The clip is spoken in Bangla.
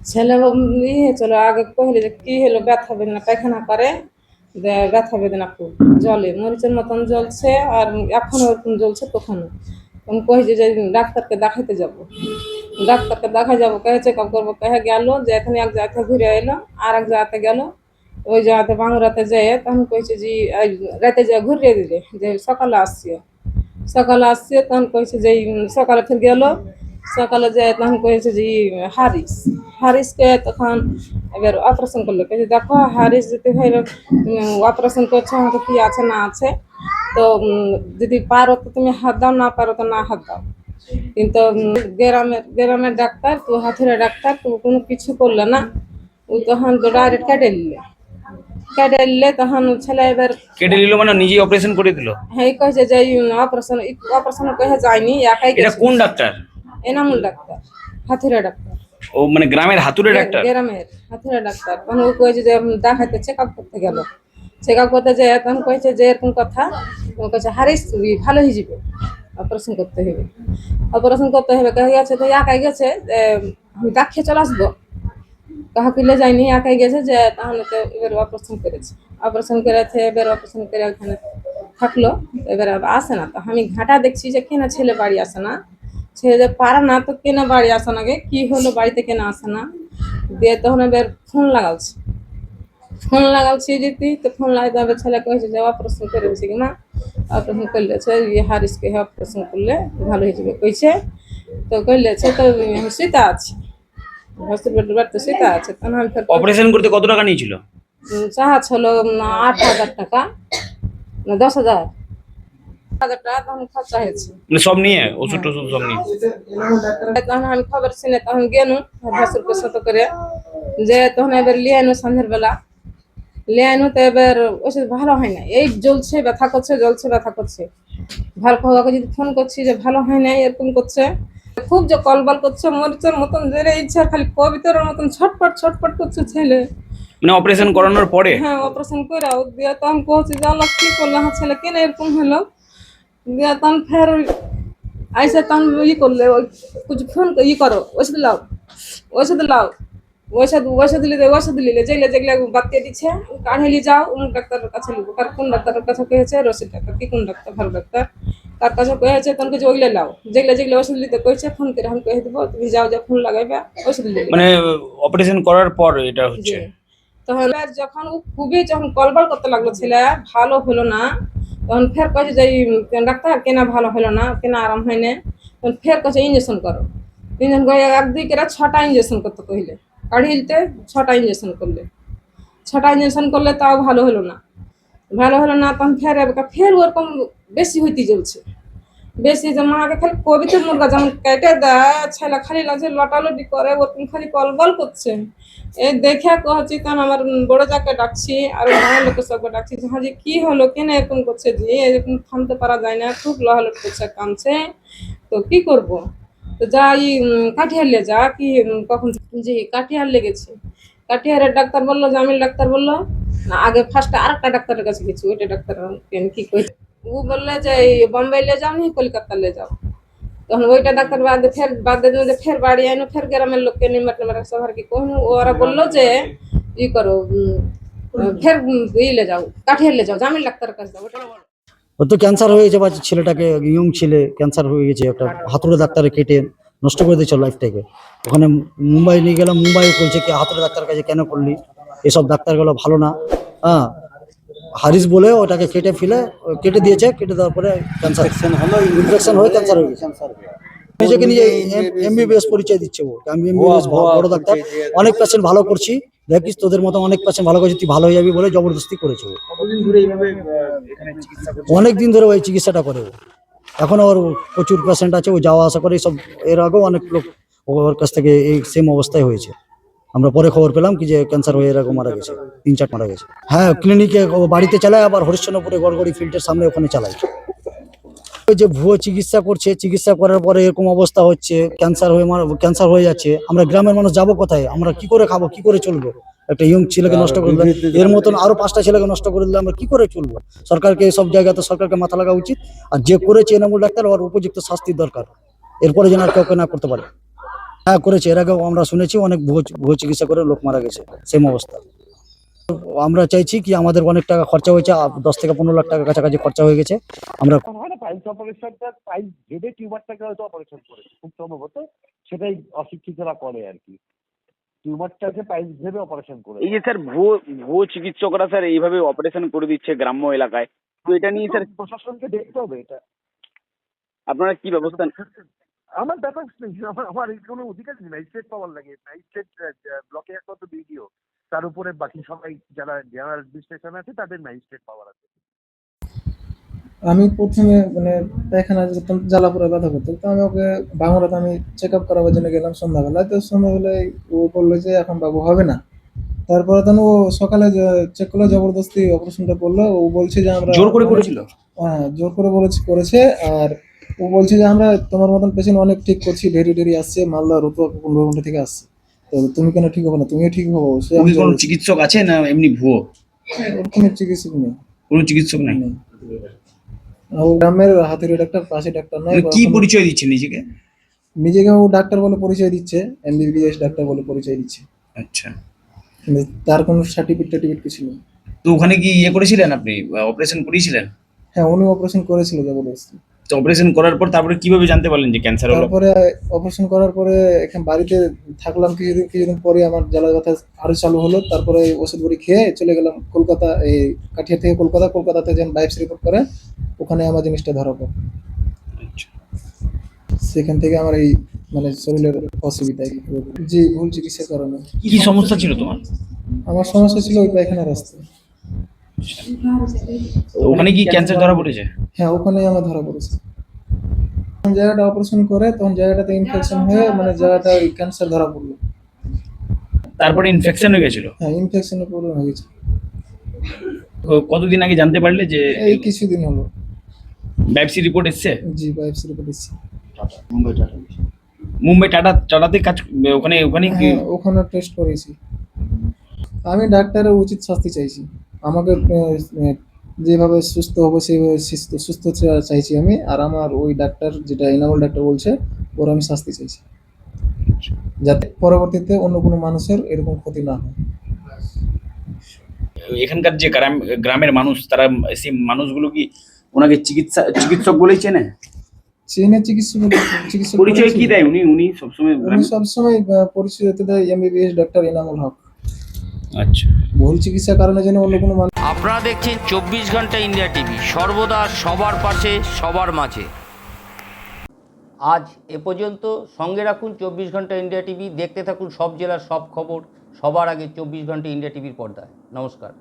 ছেলে চলো, আগে কহিলে যে কি হলো, ব্যথা বেদনা পায়খানা করে ব্যথা বেদনা খুব, জলে, মরিচের মতন জ্বলছে আর এখনও ওরকম জ্বলছে তখনও আমি কহি যে ডাক্তারকে দেখাইতে যাব। ডাক্তারকে দেখা যাব কে চেক আপ করব কে গেল যে এখানে এক জায়গাতে ঘুরে এলো, আর এক জায়গাতে গেল, ওই জায়গাতে বাংলাতে যেয়ে তখন কইছে যে রাতে যা ঘুরিয়ে দিলে, যে সকালে আসছে। সকালে আসছে তখন কইছে যে সকালে ফির গেল সকালে যে তখন কইছে যে হারিস হারিসকে তখন এবার অপারেশন করল। কইছে দেখো হারিস যদি হয় অপারেশন করছ আমাকে কি আছে না আছে তো যদি পারো তো তুমি হাত দাও না পারো তো না হাত দাও। কিন্তু গ্রামের গ্রামের ডাক্তার তো হাতুড়ে ডাক্তার তো কোনো কিছু করলে না। ও তখন তো ডাইরেক্ট কেটে নিলে। কেটে নিলে তখন ছেলে এবার কেটে নিল মানে নিজে অপারেশন করে দিল? হ্যাঁ কয়েছে যে অপারেশন অপারেশন কয়ে যায়নি একাই কোন ডাক্তার? এনামুল ডাক্তার হাতুড়ে ডাক্তার। ও মানে গ্রামের হাতুড়ে ডাক্তার? গ্রামের হাতুড়ে ডাক্তার। তখন ও কয়েছে যে দেখাইতে চেক আপ করতে গেল। চেক আপ করতে যে তখন কয়েছে যে এরকম কথা। কয়েছে হারিস ভালো হয়ে যাবে। অপারেশন করতে হবে অপারেশন করতে হবে কে গেছে তো একাই গেছে আমি দেখিয়ে চলে আসব। কাহা কিলে যায়নি একাই গেছে যে তাহলে তো এবার অপারেশন করেছে। অপারেশন করেছে এবার অপারেশন করে ওখানে থাকল। এবার আসে না। তো আমি ঘাটা দেখছি যে কেনা ছেলে বাড়ি আসে না। ছেলে যে পারে না তো কেন বাড়ি আসে না কি হলো বাড়িতে কেন আসে না? দিয়ে তখন এবার ফোন লাগালছি ফোন লাগালছি যদি তো ফোন লাগাতে হবে ছেলে কয়েছে যে অপারেশন করে দিয়েছে কি না অপারেশন করলে ইয়ে হারিসকে অপারেশন করলে ভালো হয়ে যাবে কইছে। তো কইলেছে তো সীতা আছি। হসপিটাল বাড়িতে সীতা আছে তখন আমি ফের অপারেশন করতে কত টাকা নিয়েছিল? চার্জ হলো আট হাজার টাকা না দশ হাজার। হাজার টাকা তখন খরচা হয়েছে। মানে সব নিয়ে ওষুধ টষুধ সব নিয়ে? তখন আমি খবর শুনে তখন গেনু ভাসুরকে করে যে তখন এবার লিয়ে আনু সন্ধ্যের বেলা। লিয়ে আনু তো এবার ওষুধ ভালো হয় না এই জ্বলছে ব্যথা করছে জ্বলছে ব্যথা করছে। ভালো খাওয়াকে যদি ফোন করছি যে ভালো হয় না এরকম করছে। খুব যে কলবল করছে মরিচের মতন জেরে ইচ্ছা খালি কবিতার মতন ছটপট ছটপট করছে ছেলে। মানে অপারেশন করানোর পরে? হ্যাঁ অপারেশন করে দিয়ে তখন কহছি যে আল্লাহ কি করল? ছেলে কেন এরকম হলো? দিয়ে তখন ফের আইসে তখন ই করলে কিছু ফোন ই করো ওষুধ লাও ওষুধ লাও ওষুধ ওষুধ লিলে ওষুধ লিলে যেগুলো যেগুলো বাতিয়ে দিচ্ছে কাঢ়েলি যাও অমুক ডাক্তারের কাছে লিখব কার কোন ডাক্তারের কাছে কয়েছে রসিদ ডাক্তার কি কোন ডাক্তার ভালো ডাক্তার তার কাছে কয়েছে তখন কিছু ওইগুলো লাও যেগুলো যেগুলো ওষুধ লিতে কইছে ফোন করে আমি কয়ে দেবো তুমি যাও যা ফোন লাগাইবে ওষুধ লিলে মানে অপারেশন করার পর এটা হচ্ছে। তখন যখন ও খুবই যখন কলবল করতে লাগল ছেলে ভালো হলো না তখন ফের কয়েছে যে ডাক্তার, কেনা ভালো হলো না, কেনা আরাম হয় না তখন ফের কয়েছে ইঞ্জেকশন করো। ইঞ্জেকশন করে এক দুই কেরা ছটা ইঞ্জেকশন করতে কহিলে। কাঢ়িলতে ছটা ইঞ্জেকশন করলে। ছটা ইঞ্জেকশন করলে তাও ভালো হলো না। ভালো হলো না, তখন ফের ফের ওরকম বেশি হইতে চলছে বেশি যে মাকে খালি কবিতে মুরগা, যেমন কেটে দেয়, ছেলে খালি লাগছে লটালটি করে, ওরকম খালি কলবল করছে। এই দেখে কহছি তখন আমার বড় যাকে ডাকছি, আর গাঁয়ের লোকের সবকে ডাকছি, যে হাজি কি হলো, কেন এরকম করছে, যে এরকম থামতে পারা যায় না, খুব লহালট করছে কামছে তো কি করব? তো যাই কাঠিয়ার লে যা, কি কখন জি কাঠিয়ার লেগেছে কাঠিয়ারের ডাক্তার বলল, জামিল ডাক্তার বলল, না, আগে ফার্স্টে আর একটা ডাক্তারের কাছে গেছি, ওইটা ডাক্তার কেন কি কই ও বললে যে বোম্বে লে যাও নি, কলকাতা লে যাও। তখন ওইটা ডাক্তার বাদ ফের, বাদ দিয়ে ফের বাড়ি আইনো, ফের গ্রামের লোককে নিমট নিমট সবার কি কহনু ওরা বলল যে, ই করো ফের ই লে যাও কাঠিয়ার লে যাও, জামিল ডাক্তারের কাছে যাও। ওর তো ক্যান্সার হয়ে গেছে বা ছেলেটাকে ইয়ং ছেলে, ক্যান্সার হয়ে গেছে, একটা হাতুড়ে ডাক্তারে কেটে নষ্ট করে দিয়েছে লাইফটাকে ওখানে মুম্বাই নিয়ে গেলাম মুম্বাই বলছে কি হাতুড়ে ডাক্তার কাছে কেন করলি? এসব ডাক্তারগুলো ভালো না। হ্যাঁ হারিস বলে ওটাকে কেটে ফেলে কেটে দিয়েছে কেটে দেওয়ার পরে ক্যান্সার হলো ইনফেকশন হয়ে ক্যান্সার হয়ে গেছে। নিজেকে নিজে এমবিবিএস পরিচয় দিচ্ছে ও। আমি এমবিবিএস বড় ডাক্তার। অনেক পেশেন্ট ভালো করছি। দেখিস তোদের মতো অনেক পেশেন্ট ভালো করছি তুই ভালো হয়ে যাবি বলে জবরদস্তি করেছে ও। অনেক দিন ধরে ওই চিকিৎসাটা করে ও। এখনও ওর প্রচুর পেশেন্ট আছে ও যাওয়া আসা করে সব এর আগেও অনেক লোক ওর কাছ থেকে এই সেম অবস্থায় হয়েছে। আমরা পরে খবর পেলাম কি যে ক্যান্সার হয়ে এরকম মারা গেছে তিন চার মারা গেছে। হ্যাঁ ক্লিনিকে ও বাড়িতে চালায় আবার হরিশ্চন্দ্রপুরে গড়গড়ি ফিল্ডের সামনে ওখানে চালায়। ওই যে ভুয়ো চিকিৎসা করছে চিকিৎসা করার পরে এরকম অবস্থা হচ্ছে ক্যান্সার হয়ে ক্যান্সার হয়ে যাচ্ছে। আমরা গ্রামের মানুষ যাব কোথায়? আমরা কি করে খাব কি করে চলবো? একটা ইয়ং ছেলেকে নষ্ট করে দিলাম। এর মতন আরও পাঁচটা ছেলেকে নষ্ট করে দিলে আমরা কি করে চলবো? সরকারকে সব জায়গাতে সরকারকে মাথা লাগা উচিত। আর যে করেছে এনামুল ডাক্তার ওর উপযুক্ত শাস্তির দরকার। এরপরে যেন আর কাউকে না করতে পারে। হ্যাঁ করেছে। এর আগেও আমরা শুনেছি অনেক ভুয়ো ভুয়ো চিকিৎসা করে লোক মারা গেছে। সেম অবস্থা। আমরা চাইছি কি আমাদের অনেক টাকা খরচা হয়েছে দশ থেকে পনেরো লাখ টাকা কাছাকাছি খরচা হয়ে গেছে। আমরা হয় অপারেশনটা ভেবে টিউমারটাকে হয়তো অপারেশন করেছে। খুব সম্ভবত সেটাই অশিক্ষিতরা করে আর কি। টিউমারটাকে ভেবে অপারেশন করে এই যে স্যার ভুয়ো ভুয়ো চিকিৎসকরা স্যার এইভাবে অপারেশন করে দিচ্ছে গ্রাম্য এলাকায়। তো এটা নিয়ে স্যার প্রশাসনকে দেখতে হবে এটা। আপনারা কি ব্যবস্থা আমার ব্যাপার আমার আমার কোনো অধিকার নেই ম্যাজিস্ট্রেট পাওয়ার লাগে। ম্যাজিস্ট্রেট ব্লকে একমাত্র বিডিও তার উপরে বাকি সবাই যারা জেনারেল অ্যাডমিনিস্ট্রেশন আছে তাদের ম্যাজিস্ট্রেট পাওয়ার আছে। আমি প্রথমে মানে পায়খানা যেতাম জ্বালাপুরে ব্যথা করতো তো আমি ওকে বাংলাতে আমি চেক আপ করাবার জন্য গেলাম সন্ধ্যাবেলায়। তো সন্ধ্যাবেলায় ও বলল যে এখন বাবু হবে না। তারপরে তখন ও সকালে চেক করল জবরদস্তি অপারেশনটা করল। ও বলছে যে আমরা জোর করে করেছিল? হ্যাঁ জোর করে বলেছে করেছে আর ও বলছে যে আমরা তোমার মতন পেশেন্ট অনেক ঠিক করছি ডেরি ডেরি আসছে মালদা রতুয়া পনেরো ঘণ্টা থেকে আসছে। তো তুমি কেন ঠিক হবে না? তুমিও ঠিক হব সে কোনো চিকিৎসক আছে না এমনি ভুয়ো? ওরকম চিকিৎসক নেই। কোনো চিকিৎসক নাই। ও গ্রামের হাতের ডাক্তার পাশে ডাক্তার নয় কি পরিচয় দিচ্ছে নিজেকে? নিজেকে ও ডাক্তার বলে পরিচয় দিচ্ছে এমবিবিএস ডাক্তার বলে পরিচয় দিচ্ছে। আচ্ছা। তার কোনো সার্টিফিকেট টার্টিফিকেট কিছু নেই। তো ওখানে কি ইয়ে করেছিলেন আপনি? অপারেশন করিয়েছিলেন? হ্যাঁ উনি অপারেশন করেছিল জবরদস্তি। তো অপারেশন করার পর তারপরে কীভাবে জানতে পারলেন যে ক্যান্সার হলো? তারপরে অপারেশন করার পরে এখানে বাড়িতে থাকলাম কিছুদিন কিছুদিন পরে আমার জ্বালা ব্যথা আরও চালু হলো। তারপরে ওষুধ বড়ি খেয়ে চলে গেলাম কলকাতা এই কাঠিয়া থেকে কলকাতা কলকাতাতে যেন বাইপস রিপোর্ট করে ওখানে আমার জিনিসটা ধরা পড়ে। আচ্ছা। সেখান থেকে আমার এই মানে শরীরের অসুবিধা জি ভুল চিকিৎসার কারণে। কি সমস্যা ছিল তোমার? আমার সমস্যা ছিল ওই পায়খানা রাস্তায়। ওখানে কি ক্যান্সার ধরা পড়েছে? হ্যাঁ ওখানেই আমার ধরা পড়েছে। যখন জায়গাটা অপারেশন করে তখন জায়গাটাতে ইনফেকশন হয়ে মানে জায়গাটা ক্যান্সার ধরা পড়ল। তারপরে ইনফেকশন হয়ে গেছিল? হ্যাঁ ইনফেকশনের প্রবলেম হয়ে গেছে। তো কতদিন আগে জানতে পারলে যে এই কিছুদিন হলো। ব্যাপসি রিপোর্ট এসছে? জি বাইপস রিপোর্ট এসেছে। মুম্বাই টাটা। মুম্বাই টাটা টাটাতে কাজ ওখানে ওখানে হ্যাঁ ওখানে টেস্ট করেছি। আমি ডাক্তারের উচিত শাস্তি চাইছি। আমাকে যেভাবে সুস্থ হব সেইভাবে সুস্থ সুস্থ চাইছি আমি। আর আমার ওই ডাক্তার যেটা এনামল ডাক্তার বলছে ওর আমি শাস্তি চাইছি। যাতে পরবর্তীতে অন্য কোনো মানুষের এরকম ক্ষতি না হয়। এখানকার যে গ্রাম গ্রামের মানুষ তারা সেই মানুষগুলো কি ওনাকে চিকিৎসা চিকিৎসক বলেই চেনে? চীনে চিকিৎসা চিকিৎসা পরিচয় কি দেয় উনি? উনি সবসময় উনি সবসময় পরিচয় দেয় এমবিবিএস ডাক্তার এনামুল হক। আচ্ছা। ভুল চিকিৎসার কারণে যেন অন্য কোনো মানুষ আপনারা দেখছেন চব্বিশ ঘণ্টা ইন্ডিয়া টিভি সর্বদা সবার পাশে সবার মাঝে। আজ এ পর্যন্ত সঙ্গে রাখুন চব্বিশ ঘণ্টা ইন্ডিয়া টিভি দেখতে থাকুন সব জেলার সব খবর সবার আগে চব্বিশ ঘণ্টা ইন্ডিয়া টিভির পর্দায়। নমস্কার।